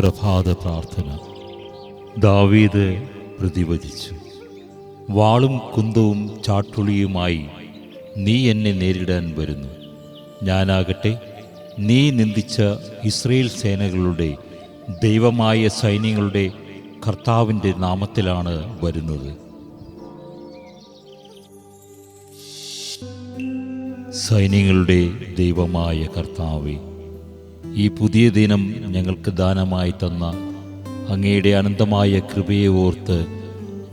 പ്രഭാത പ്രാർത്ഥന. ദാവീദ് പ്രതിവചിച്ചു. വാളും കുന്തവും ചാട്ടുളിയുമായി നീ എന്നെ നേരിടാൻ വരുന്നു. ഞാനാകട്ടെ നീ നിന്ദിച്ച ഇസ്രയേൽ സേനകളുടെ ദൈവമായ സൈന്യങ്ങളുടെ കർത്താവിന്റെ നാമത്തിലാണ് വരുന്നത്. സൈന്യങ്ങളുടെ ദൈവമായ കർത്താവെ ഈ പുതിയ ദിനം ഞങ്ങൾക്ക് ദാനമായി തന്ന അങ്ങയുടെ അനന്തമായ കൃപയെ ഓർത്ത്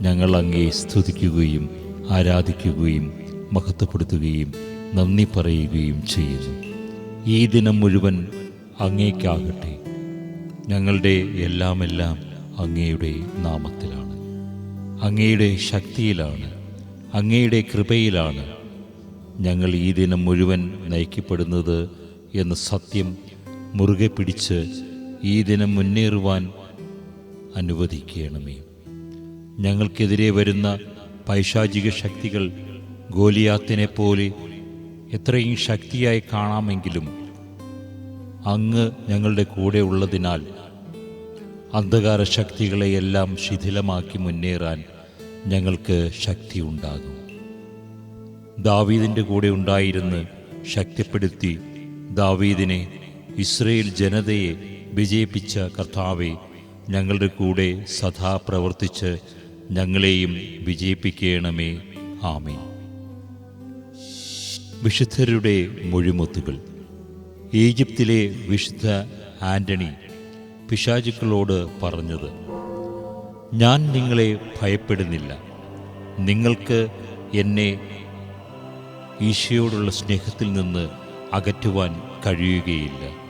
ഞങ്ങൾ അങ്ങേ സ്തുതിക്കുകയും ആരാധിക്കുകയും മഹത്വപ്പെടുത്തുകയും നന്ദി പറയുകയും ചെയ്യുന്നു. ഈ ദിനം മുഴുവൻ അങ്ങേക്കാകട്ടെ. ഞങ്ങളുടെ എല്ലാമെല്ലാം അങ്ങയുടെ നാമത്തിലാണ്. അങ്ങയുടെ ശക്തിയിലാണ്. അങ്ങയുടെ കൃപയിലാണ് ഞങ്ങൾ ഈ ദിനം മുഴുവൻ നയിക്കപ്പെടുന്നത് എന്ന സത്യം മുറുകെ പിടിച്ച് ഈ ദിനം മുന്നേറുവാൻ അനുവദിക്കണമേ. ഞങ്ങൾക്കെതിരെ വരുന്ന പൈശാചിക ശക്തികൾ ഗോലിയാത്തിനെ പോലെ എത്രയും ശക്തിയായി കാണാമെങ്കിലും അങ്ങ് ഞങ്ങളുടെ കൂടെ ഉള്ളതിനാൽ അന്ധകാര ശക്തികളെയെല്ലാം ശിഥിലമാക്കി മുന്നേറാൻ ഞങ്ങൾക്ക് ശക്തിയുണ്ടാകും. ദാവീദിന്റെ കൂടെ ഉണ്ടായിരുന്ന് ശക്തിപ്പെടുത്തി ദാവീദിനെ ഇസ്രയേൽ ജനതയെ വിജയിപ്പിച്ച കർത്താവെ ഞങ്ങളുടെ കൂടെ സദാ പ്രവർത്തിച്ച് ഞങ്ങളെയും വിജയിപ്പിക്കണമേ. ആമേ വിശുദ്ധരുടെ മൊഴിമുത്തുകൾ. ഈജിപ്തിലെ വിശുദ്ധ ആന്റണി പിശാചുക്കളോട് പറഞ്ഞത് ഞാൻ നിങ്ങളെ ഭയപ്പെടുന്നില്ല. നിങ്ങൾക്ക് എന്നെ ഈശയോടുള്ള സ്നേഹത്തിൽ നിന്ന് അകറ്റുവാൻ കഴിയുകയില്ല.